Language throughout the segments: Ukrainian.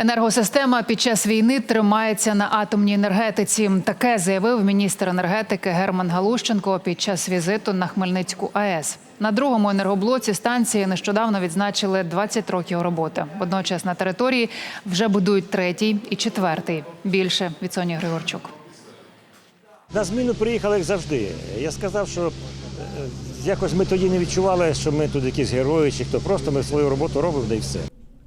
Енергосистема під час війни тримається на атомній енергетиці. Таке заявив міністр енергетики Герман Галущенко під час візиту на Хмельницьку АЕС. На другому енергоблоці станції нещодавно відзначили 20 років роботи. Водночас на території вже будують третій і четвертий. Більше від Соні Григорчук. На зміну приїхали як завжди. Я сказав, що е, якось ми тоді не відчували, що ми тут якісь герої чи хто. Просто ми свою роботу робимо, да і все.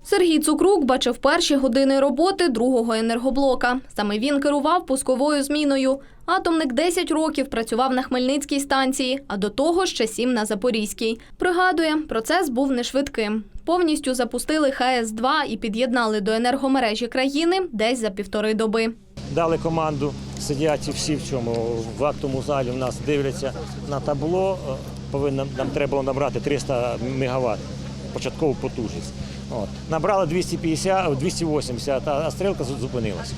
Сергій Цукрук бачив перші години роботи другого енергоблока. Саме він керував пусковою зміною. Атомник 10 років працював на Хмельницькій станції, а до того ще 7 на Запорізькій. Пригадує, процес був не швидким. Повністю запустили ХС-2 і під'єднали до енергомережі країни десь за півтори доби. Дали команду, сидять всі в цьому в актовому залі. У нас дивляться на табло. е, Повинно нам треба було набрати 300 МВт, початкову потужність. От. Набрали 250, 280, а стрілка зу- зупинилася.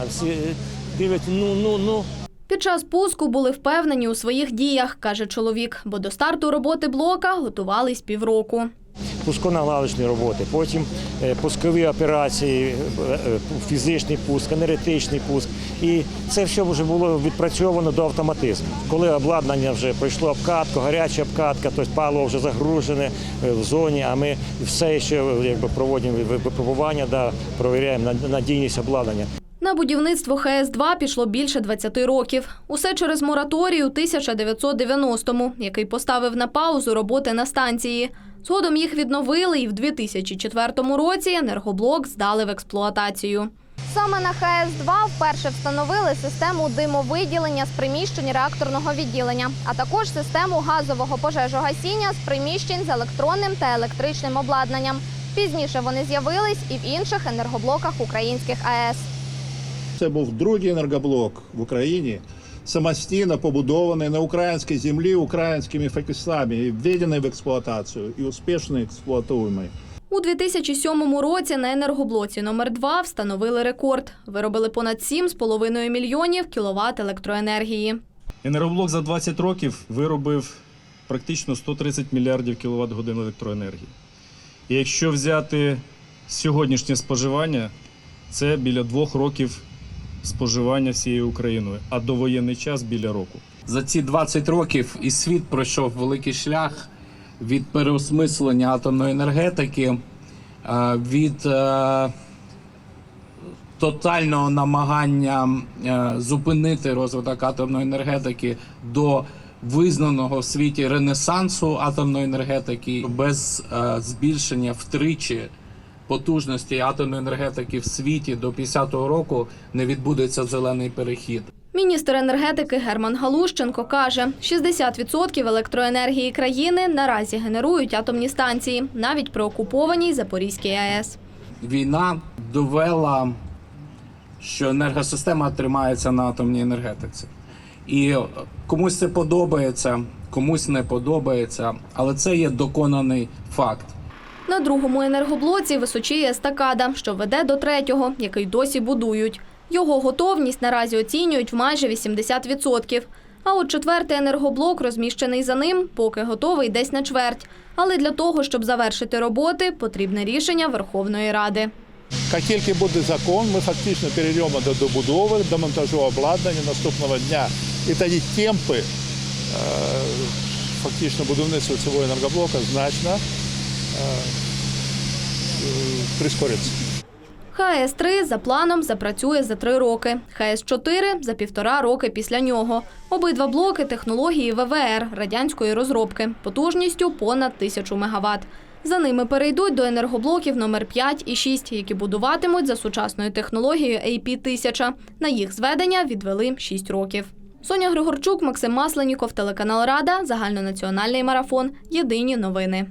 А всі е, дивляться, ну, ну, ну. Під час пуску були впевнені у своїх діях, каже чоловік, бо до старту роботи блока готувались півроку. Пусконаладочні роботи, потім е, пускові операції, е, е, фізичний пуск, енергетичний пуск. І це все вже було відпрацьовано до автоматизму. Коли обладнання вже пройшло обкатку, гаряча обкатка, тобто паливо вже загружене в зоні, а ми все ще якби, проводимо випробування, да, провіряємо на- надійність обладнання. На будівництво ХС-2 пішло більше 20 років. Усе через мораторій у 1990-му, який поставив на паузу роботи на станції. Згодом їх відновили і в 2004 році енергоблок здали в експлуатацію. Саме на ХС-2 вперше встановили систему димовиділення з приміщень реакторного відділення, а також систему газового пожежогасіння з приміщень з електронним та електричним обладнанням. Пізніше вони з'явились і в інших енергоблоках українських АЕС. Це був другий енергоблок в Україні, самостійно побудований на українській землі українськими фахівцями і введений в експлуатацію і успішно експлуатуємий. У 2007 році на енергоблоці номер 2 встановили рекорд. Виробили понад 7,5 мільйонів кіловат електроенергії. Енергоблок за 20 років виробив практично 130 мільярдів кіловат годин електроенергії. І якщо взяти сьогоднішнє споживання, це біля двох років споживання всією Україною, а довоєнний час біля року. За ці 20 років і світ пройшов великий шлях від переосмислення атомної енергетики, е, від е, тотального намагання е, зупинити розвиток атомної енергетики до визнаного в світі ренесансу атомної енергетики без збільшення втричі потужності атомної енергетики в світі до 50-го року не відбудеться зелений перехід. Міністр енергетики Герман Галущенко каже, 60% електроенергії країни наразі генерують атомні станції, навіть при окупованій Запорізькій АЕС. війна довела, що енергосистема тримається на атомній енергетиці. І комусь це подобається, комусь не подобається, але це є доконаний факт. На другому енергоблоці височіє естакада, що веде до третього, який досі будують. Його готовність наразі оцінюють в майже 80%. А от четвертий енергоблок, розміщений за ним, поки готовий десь на чверть. Але для того, щоб завершити роботи, потрібне рішення Верховної Ради. Як тільки буде закон, ми фактично перейдемо до добудови, до монтажу обладнання наступного дня. І тоді темпи е, фактично будівництва цього енергоблока значно прискориться. ХС-3 за планом запрацює за три роки, ХС-4 – за півтора роки після нього. Обидва блоки технології ВВР радянської розробки потужністю понад тисячу мегаватт. За ними перейдуть до енергоблоків номер 5 і 6, які будуватимуть за сучасною технологією AP-1000. На їх зведення відвели 6 років. Соня Григорчук, Максим Масленіков, телеканал Рада, загальнонаціональний марафон. Єдині новини.